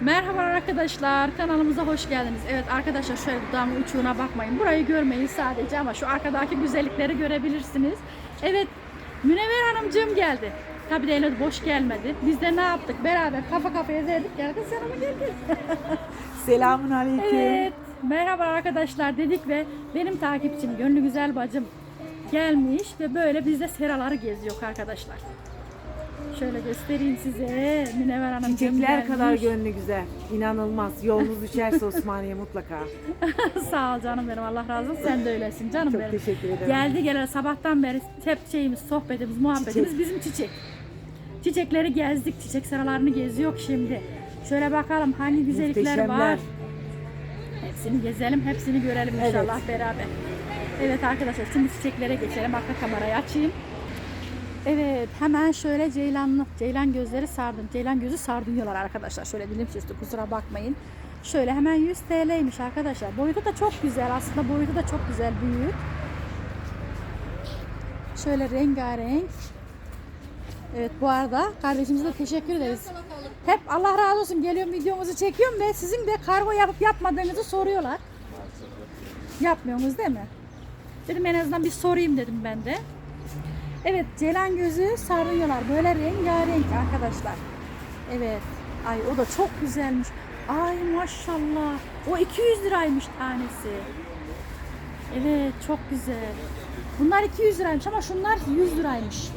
Merhaba arkadaşlar, kanalımıza hoş geldiniz. Evet arkadaşlar şöyle dudağımın uçuğuna bakmayın. Burayı görmeyin sadece ama şu arkadaki güzellikleri görebilirsiniz. Evet, Münevver Hanımcığım geldi. Tabii de eli boş gelmedi. Biz de ne yaptık? Beraber kafa kafaya verdik. Gel kız sen ama gel kız. Selamun aleyküm. Evet, merhaba arkadaşlar dedik ve benim takipçim Gönlü Güzel Bacım gelmiş ve böyle biz de seraları geziyor arkadaşlar. Şöyle göstereyim size. Münevver Hanımcığım Çiçekler kadar gönlü güzel. İnanılmaz. Yolunuz düşerse Osmaniye mutlaka. Sağ ol canım benim Allah razı olsun sen de öylesin canım Çok benim. teşekkür ederim. Geldi geleli sabahtan beri hep şeyimiz sohbetimiz muhabbetimiz Çiçek. bizim çiçek. Çiçekleri gezdik çiçek sıralarını geziyor şimdi. Şöyle bakalım hangi güzellikler var. Hepsini gezelim hepsini görelim Evet. inşallah beraber. Evet arkadaşlar şimdi çiçeklere geçelim arka kamerayı açayım. Evet hemen şöyle ceylanlı, ceylan gözleri sardım. Ceylan gözü sardunyalar arkadaşlar. Şöyle dilim çizdi kusura bakmayın. Şöyle hemen 100 TL'ymiş arkadaşlar. Boyutu da çok güzel aslında boyutu da çok güzel büyük. Şöyle rengarenk. Evet bu arada kardeşimize de teşekkür ederiz. Hep Allah razı olsun geliyorum videomuzu çekiyorum ve sizin de kargo yapıp yapmadığınızı soruyorlar. Yapmıyorsunuz değil mi? Dedim en azından bir sorayım dedim ben de. Evet ceylan gözü sarıyorlar. Böyle rengarenk arkadaşlar. Evet. Ay o da çok güzelmiş. Ay maşallah. O 200 liraymış tanesi. Evet çok güzel. Bunlar 200 liraymış ama şunlar 100 liraymış.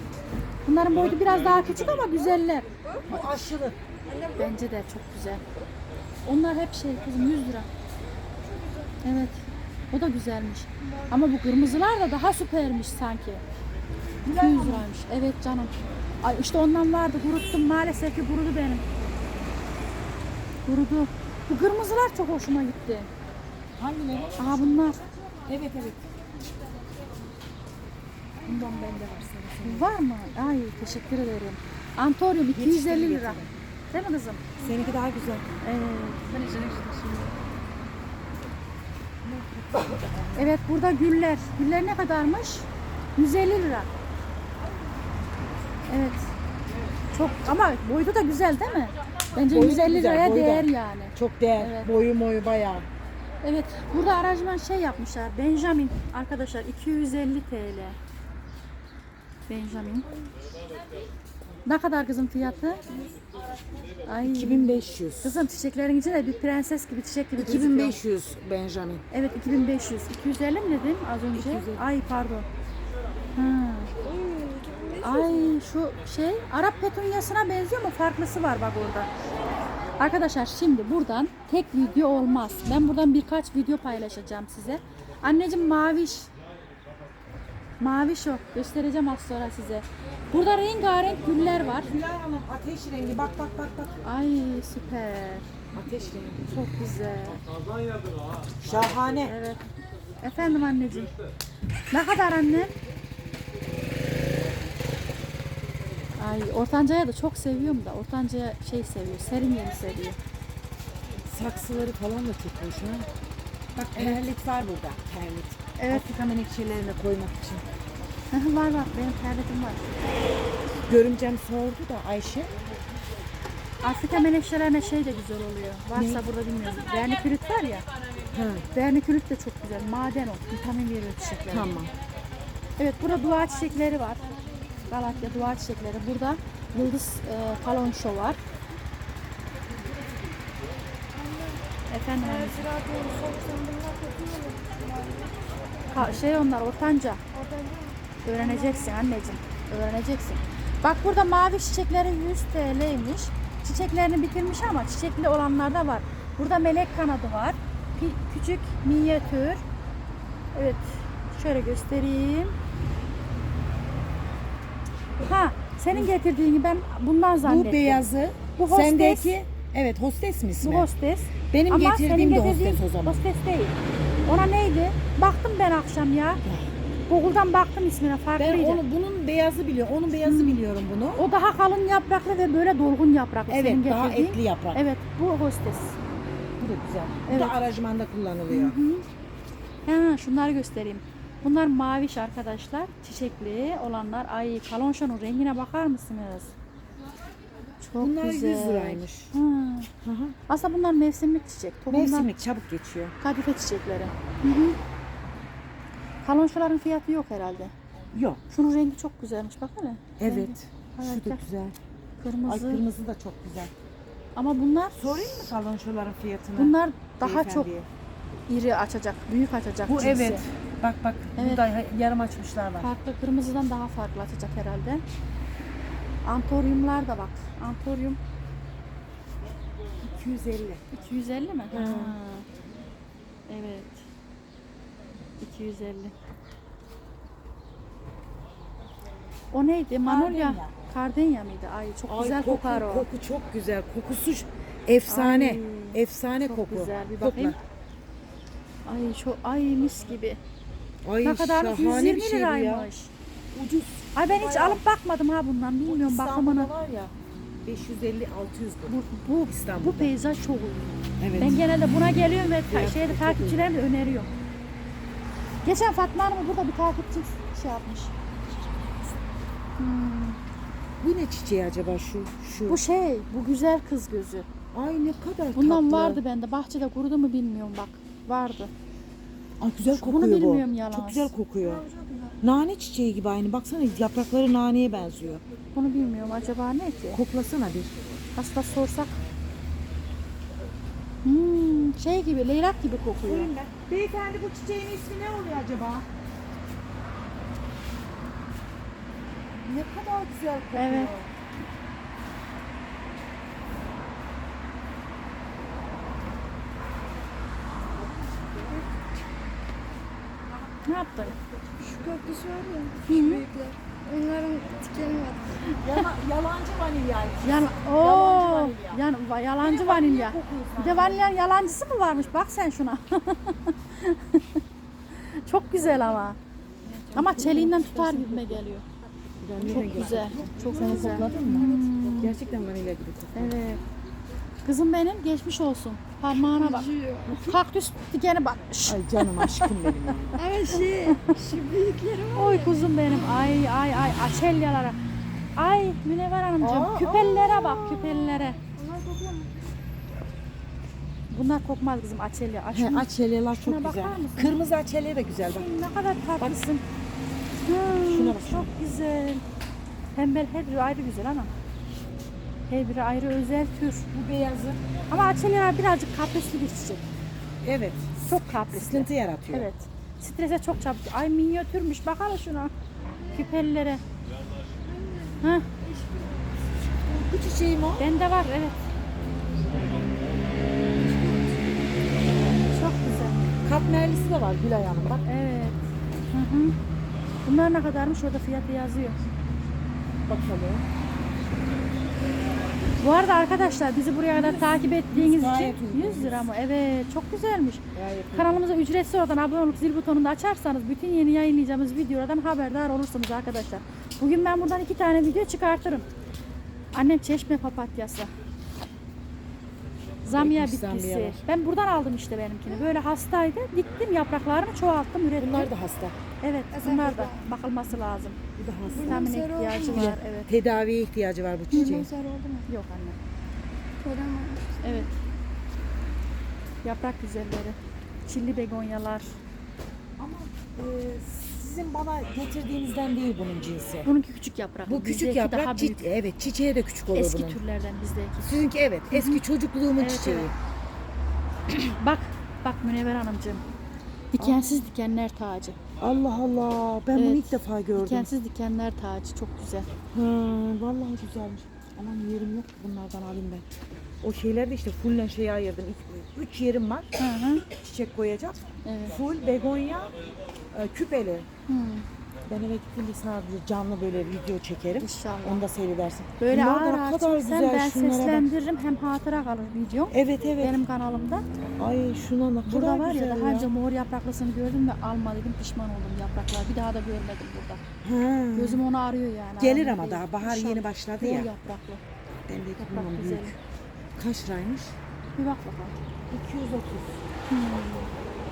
Bunların boyutu biraz daha küçük ama güzeller. Bu aşırı. Bence de çok güzel. Onlar hep şey kızım 100 lira. Evet. O da güzelmiş. Ama bu kırmızılar da daha süpermiş sanki. 200 liraymış. Evet canım. Ay işte ondan vardı. Kuruttum. Maalesef ki kurudu benim. Kurudu. Bu kırmızılar çok hoşuma gitti. Hangileri? Aha bunlar. Evet evet. Bundan bende var sana. Var mı? Ay teşekkür ederim. Antorium 250 lira. Değil mi kızım? Seninki daha güzel. Evet. Evet burada güller. Güller ne kadarmış? 150 lira. Evet. Çok ama boyutu da güzel değil mi? Bence Boyutu 150 güzel, liraya boyu da. değer yani. Çok değer. Evet. Boyu moyu bayağı. Evet. Burada aranjman şey yapmışlar. Benjamin arkadaşlar 250 TL. Benjamin. Ne kadar kızım fiyatı? Ay. 2500. Kızım çiçeklerin içinde bir prenses gibi çiçek gibi gözüküyor. 2500 Benjamin. Evet 2500. 250 mi dedim az önce? 250. Ay pardon. Ha. Ay şu şey Arap petunyasına benziyor mu? Farklısı var bak orada. Arkadaşlar şimdi buradan tek video olmaz. Ben buradan birkaç video paylaşacağım size. Anneciğim maviş. Maviş o. Göstereceğim az sonra size. Burada rengarenk güller var. Gülay Hanım ateş rengi. Bak bak bak bak. Ay süper. Ateş rengi. Çok güzel. Şahane. Evet. Efendim anneciğim. Ne kadar anne? Ay ortancaya da çok seviyorum da ortancaya şey seviyor, serin yeri seviyor. Saksıları falan da çok hoş ha. Bak terlik var burada. Terlik. Evet. Afrika menekşelerine koymak için. var var benim terletim var. Görümcem sordu da Ayşe. Afrika menekşelerine şey de güzel oluyor. Varsa burada bilmiyorum. Vernikülüt var ya. Ha, Vernikülüt de çok güzel. Maden o. Vitamin veriyor çiçeklere. tamam. Evet burada dua çiçekleri var. Galatya dua çiçekleri. Burada yıldız e, kalonşo var. Efendim. Ha, şey onlar ortanca. Öğreneceksin anneciğim. Öğreneceksin. Bak burada mavi çiçekleri 100 TL'ymiş. Çiçeklerini bitirmiş ama çiçekli olanlar da var. Burada melek kanadı var. Pi- küçük minyatür. Evet. Şöyle göstereyim. Ha, senin getirdiğini ben bundan zannettim. Bu beyazı. Bu hostes. Sendeki evet hostes mi ismi? Bu hostes. Benim Ama getirdiğim de hostes o zaman. Hostes değil. Ona neydi? Baktım ben akşam ya. Google'dan baktım ismine Ben farklıydı. onu bunun beyazı biliyorum. Onun beyazı Hmm. biliyorum bunu. O daha kalın yapraklı ve böyle dolgun yapraklı. Evet, senin daha getirdiğin. etli yaprak. Evet, bu hostes. Bu da güzel. Bu Evet. da aranjmanda kullanılıyor. Ha, şunları göstereyim. Bunlar maviş arkadaşlar. Çiçekli olanlar. Ay kalonşonun rengine bakar mısınız? Çok Bunlar 100 güzel. liraymış. Ha. Hı hı. Aslında bunlar mevsimlik çiçek. Tohumdan Mevsimlik çabuk geçiyor. kadife çiçekleri. Hı hı. Kalonşaların fiyatı yok herhalde. Yok. Şunun rengi çok güzelmiş bak hele. Evet. Rengi. Şu da güzel. Kırmızı. Ay kırmızı da çok güzel. Ama bunlar Sorayım mı kalonşoların fiyatını? bunlar daha çok iri açacak, büyük açacak Bu cinsi. evet. Bak bak. Evet. Burada yarım açmışlar var. Farklı kırmızıdan daha farklı açacak herhalde. Antoryumlar da bak. Antoryum 250. 250 mi? Ha. Evet. 250. O neydi? Manolya. Kardenya mıydı? Ay çok Ay, güzel koku, kokar o. Koku çok güzel. Kokusu ş- efsane. Ay, efsane çok koku. güzel. Bir Kokla. bakayım. Ay çok ay mis gibi. Ay ne kadar şahane 120 bir şey bu ya. liraymış. Ucuz. Ay ben hiç Bayağı. alıp bakmadım ha bundan. Bilmiyorum bakımını. var ya 550 600 bu. Bu, bu, İstanbul'da. bu peyzaj çok uygun. Evet. Ben genelde buna geliyorum ve ta- Evet, şeyde takipçilerime öneriyorum. Geçen Fatma Hanım'ı burada bir takipçi şey yapmış. Hmm, Bu ne çiçeği acaba şu? Şu. bu şey, bu güzel kız gözü. Ay ne kadar Bundan tatlı. vardı bende. Bahçede kurudu mu bilmiyorum bak. Vardı. Ay güzel Bunu kokuyor bu. yalnız. Çok güzel kokuyor. Nane çiçeği gibi aynı. Baksana yaprakları naneye benziyor. Bunu bilmiyorum. Acaba ne ki? Koklasana bir. Aslında sorsak. Hmm, şey gibi, leylak gibi kokuyor. Beyefendi bu çiçeğin ismi ne oluyor acaba? Ne kadar güzel kokuyor. Evet. Yaptın? Şu köprüsü var ya. Hı hı. Büyükler. Onların tikeni var. Yala- yalancı vanilya. Yan, Yalancı Oo, vanilya. yan, va- yalancı vanilya. Bir de vanilyanın yalancısı mı varmış? Bak sen şuna. Çok güzel ama. Ama çeliğinden tutar gibime geliyor. Çok güzel. Çok Sen güzel. kokladın mı? Gerçekten vanilya gibi kokuyor. Evet. Kızım benim geçmiş olsun. Parmağına bak. Acıyor. Kaktüs dikeni bakmış. Ay canım aşkım benim ya. Ama şey, şu büyükleri var. Oy kuzum benim. Ay ay ay açelyalara. Ay Münevver Hanımcığım Aa, küpellere bak küpellere. Bunlar kokmaz kızım açelya. Aç He, şunu. açelyeler Şuna çok güzel. mısın? Kırmızı açelye de güzel bak. Ne kadar tatlısın. Hmm, Şuna bak, Çok güzel. Pembe her ayrı güzel ama. Her biri ayrı özel tür. Bu beyazı. Ama açelyalar birazcık kaprisli bir çiçek. Evet. Çok kaprisli. Sıkıntı yaratıyor. Evet. Strese çok çabuk. Ay minyatürmüş. Bakalım şuna. Küpellere. Heh, Bu çiçeğim o. bende var evet. Çok güzel. Katmerlisi de var Gülay Hanım bak. Evet. Hı hı. Bunlar ne kadarmış? Orada fiyatı yazıyor. Bakalım. Bu arada arkadaşlar bizi buraya kadar takip ettiğiniz için uygun. 100 lira mı? Evet çok güzelmiş. Kanalımıza ücretsiz oradan abone olup zil butonunu da açarsanız bütün yeni yayınlayacağımız videolardan haberdar olursunuz arkadaşlar. Bugün ben buradan iki tane video çıkartırım. Annem çeşme papatyası. Zamya bitkisi. Ben buradan aldım işte benimkini. Böyle hastaydı. Diktim yapraklarını çoğalttım ürettim. Bunlar da hasta. Evet Eser bunlar da bakılması lazım. Bu da hasta. Vitamine ihtiyacı var. Evet. Tedaviye ihtiyacı var bu çiçeğin. Sarı oldu mu? Yok anne. Var. Evet. Yaprak güzelleri. Çilli begonyalar. Ama e, sizin bana getirdiğinizden değil bunun cinsi. Bununki küçük yaprak. Bu küçük Bizdeki yaprak, daha büyük. çi- evet çiçeği de küçük olur Eski bunun. türlerden bizdeki. Sizinki evet, eski çocukluğumun Evet, çiçeği. evet. Bak, bak Münevver Hanımcığım. Dikensiz dikenler tacı. Allah Allah, ben bunu Evet. ilk defa gördüm. Dikensiz dikenler tacı çok güzel. Ha, vallahi güzelmiş. Aman yerim yok ki bunlardan alayım ben. O şeyler de işte fullen şeye ayırdım. Üç, üç yerim var. Hı hı. Çiçek koyacağım. Evet. Full begonya, e, küpeli. Hı. Ben eve gittiğimde sana canlı böyle video çekerim. İnşallah. Onu da seyredersin. Böyle Bunlar ağır ağır kadar çeksen güzel, ben şunlara bak. seslendiririm. Hem hatıra kalır video. Evet evet. Benim kanalımda. Ay şuna ne Burada kadar var ya güzel daha önce mor yapraklısını gördüm ve almadım. Pişman oldum yapraklar. Bir daha da görmedim burada. Ha. Gözüm onu arıyor yani. Gelir ama değil. daha bahar İnşallah. yeni başladı Mor ya. yapraklı. Ben de Yaprak tamam büyük. Kaç liraymış? Bir bak bakalım. 230. Hmm,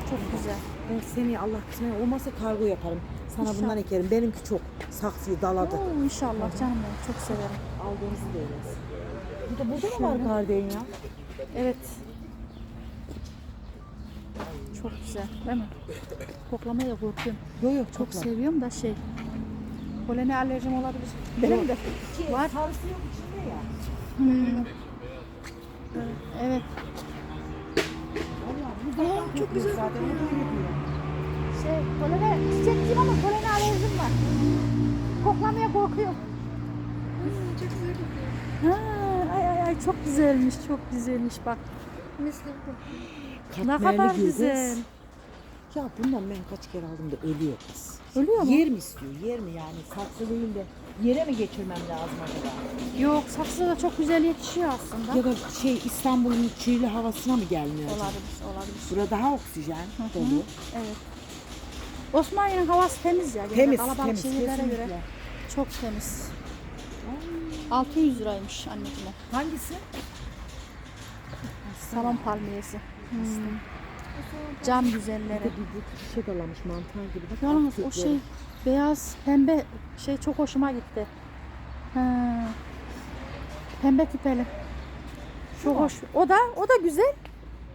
Çok güzel. Ben seni Allah kısmet olmazsa kargo yaparım. Sana İnşallah. bundan ekerim. Benimki çok saksı daladı. Oo, inşallah canım benim çok severim. Aldığınızı da öyle. Burada, burada mı var garden ya? Evet. Çok güzel değil mi? Koklamaya da korkuyorum. Yok yok Çok seviyorum da şey. Polene alerjim olabilir. Benim de. Var. Sarısı yok içinde ya. Hmm. Evet. Aa, çok güzel zaten. O da öyle diyor. Şey, polene çiçekçiyim ama polene alerjim var. Koklamaya korkuyorum. Hmm, çok güzel kokuyor. Ha, ay ay ay çok güzelmiş, çok güzelmiş bak. Mis gibi kokuyor. Ne kadar güzel. Ya bundan ben kaç kere aldım da ölüyor kız. Ölüyor mu? Yer mi istiyor? Yer mi yani? Saksı değil de yere mi geçirmem lazım acaba? Yok, saksıda da çok güzel yetişiyor aslında. Ya da şey İstanbul'un kirli havasına mı gelmiyor acaba? Olabilir, olabilir. Burada daha oksijen dolu. Evet. Osmaniye'nin havası temiz ya. Temiz, Kalabalık temiz. şehirlere Kesinlikle. göre çok temiz. 600 liraymış anneciğim. Hangisi? Salon palmiyesi. Hmm. Cam. Bir de bir bu çiçek alamış mantar gibi. Bak, Yalnız o şey beyaz pembe şey çok hoşuma gitti. Ha. Pembe tipeli. Çok hoş. O da o da güzel.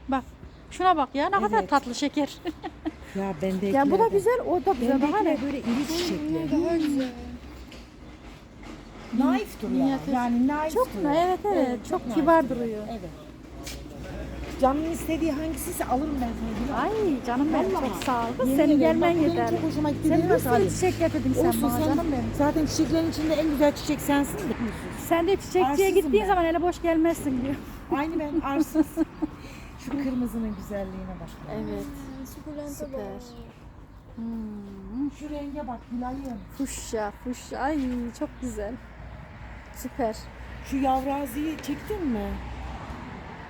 Bak şuna bak ya ne kadar Evet. tatlı şeker. Ya bendekiler ya bu da de- güzel, o da güzel. Bendekiler hele. böyle iri çiçekler. Daha güzel. Naif duruyor. Minyatür. Yani naif Çok duruyor. evet evet, çok naif kibar duruyor. Evet. Canın istediği hangisiyse alırım ben sana. Ay canım benim Vallahi. çok sağ ol. Kız Yemin senin ederim, gelmen bak bu benim yeter. Çok hoşuma gitti. Sen bir sürü çiçek getirdin sen Olsun bana canım benim. Zaten çiçeklerin içinde en güzel çiçek sensin de. Sen de çiçekçiye Arsızım gittiğin ben. zaman ele boş gelmezsin diyor. Aynı ben arsız. Şu kırmızının güzelliğine bak. Evet. Süper. var. Hmm. Şu renge bak Gülay'ım. Fuşya, fuşya. Ay çok güzel. Süper. Şu yavraziyi çektin mi?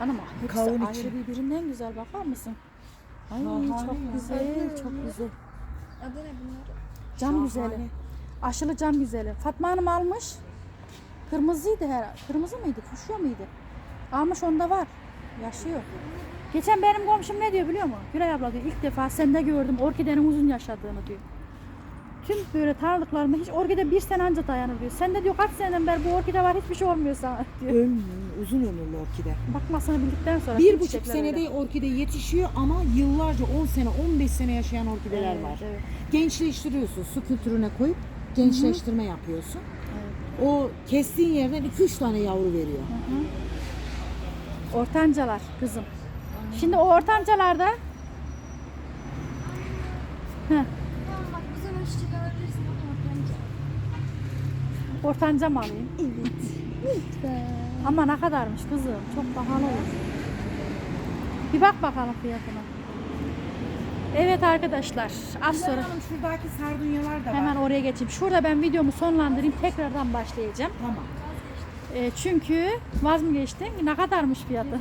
Anam hepsi Kavun ayrı için. birbirinden güzel bakar mısın? Ay Şahane çok ya. güzel, Evet. çok güzel. Adı ne bunlar? Cam Şahane. güzeli. Aşılı cam güzeli. Fatma Hanım almış. Kırmızıydı her. Kırmızı mıydı? Fuşya mıydı? Almış onda var. Yaşıyor. Geçen benim komşum ne diyor biliyor musun? Gülay abla diyor ilk defa sende gördüm orkidenin uzun yaşadığını diyor. Tüm böyle tanıdıklarıma hiç orkide bir sene anca dayanır diyor. Sen de diyor kaç seneden beri bu orkide var hiçbir şey olmuyor sana diyor. Ömrü, uzun ömürlü orkide. Bakmasını bildikten sonra. Bir buçuk çiçekler öyle. senede orkide yetişiyor ama yıllarca 10 sene 15 sene yaşayan orkideler Evet, var. evet. Gençleştiriyorsun su kültürüne koyup gençleştirme yapıyorsun. O kestiğin yerden 2-3 tane yavru veriyor. Ortancalar kızım. Şimdi o ortancalarda Heh, Tamam bak bu zaman çiçek alabilirsin ama ortanca. ortanca mı alayım? Lütfen. Ama ne kadarmış kızım? Çok pahalı olur. Bir bak bakalım fiyatına. Evet arkadaşlar az sonra Hanım şuradaki sardunyalar da hemen var. oraya geçeyim. Şurada ben videomu sonlandırayım. Tekrardan başlayacağım. Tamam. E, çünkü vaz mı geçtin? Ne kadarmış fiyatı?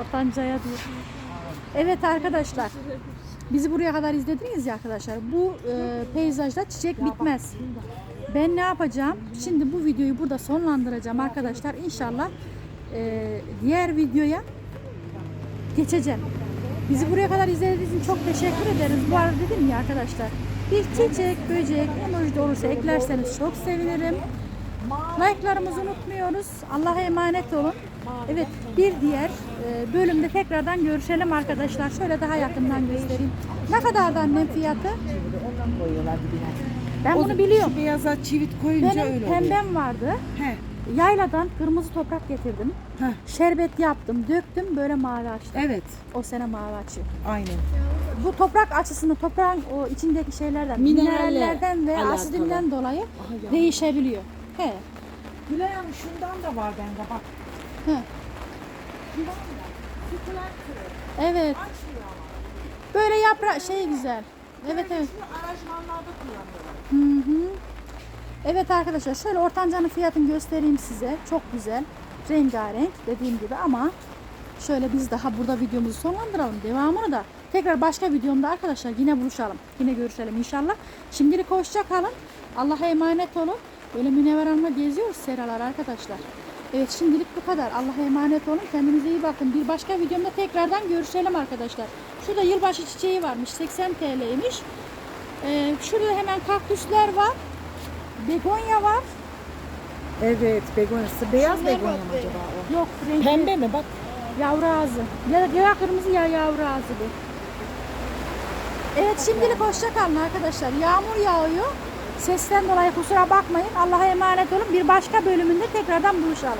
Ortancaya diyor. Evet arkadaşlar. Bizi buraya kadar izlediniz ya arkadaşlar. Bu e, peyzajda çiçek bitmez. Ben ne yapacağım? Şimdi bu videoyu burada sonlandıracağım arkadaşlar. İnşallah e, diğer videoya geçeceğim. Bizi buraya kadar izlediğiniz için çok teşekkür ederiz. Bu arada dedim ya arkadaşlar. Bir çiçek, böcek, emoji de olursa eklerseniz çok sevinirim. Like'larımızı unutmuyoruz. Allah'a emanet olun. Evet bir diğer e, bölümde tekrardan görüşelim arkadaşlar. Şöyle daha yakından göstereyim. Ne kadardı annem fiyatı? Ondan koyuyorlar dibine. Ben O bunu biliyorum. Beyaza çivit koyunca Benim öyle oluyor. pembem vardı. He. Yayladan kırmızı toprak getirdim. Heh. Şerbet yaptım, döktüm böyle mavi açtı. Evet. O sene mavi açıyor. Aynen. Bu toprak açısını toprağın o içindeki şeylerden, Mineralle minerallerden ve alakalı. asidinden dolayı değişebiliyor. He. Gülay Hanım şundan da var bende bak. Evet. Böyle yaprak şey güzel. Evet evet. Şunu aranjmanlarda kullanıyorlar. Hı hı. Evet arkadaşlar şöyle ortancanın fiyatını göstereyim size. Çok güzel. Rengarenk dediğim gibi ama şöyle biz daha burada videomuzu sonlandıralım. Devamını da tekrar başka videomda arkadaşlar yine buluşalım. Yine görüşelim inşallah. Şimdilik hoşça kalın. Allah'a emanet olun. Böyle Münevver Hanım'la geziyoruz seralar arkadaşlar. Evet şimdilik bu kadar. Allah'a emanet olun. Kendinize iyi bakın. Bir başka videomda tekrardan görüşelim arkadaşlar. Şurada yılbaşı çiçeği varmış. 80 TL'ymiş. Ee, şurada hemen kaktüsler var. Begonya var. Evet begonyası. Beyaz Şunlar begonya mı acaba o? Yok renkli. Pembe mi bak. Yavru ağzı. Ya, ya kırmızı ya yavru ağzı bu. Evet şimdilik hoşça kalın arkadaşlar. Yağmur yağıyor. Sesten dolayı kusura bakmayın. Allah'a emanet olun. Bir başka bölümünde tekrardan buluşalım.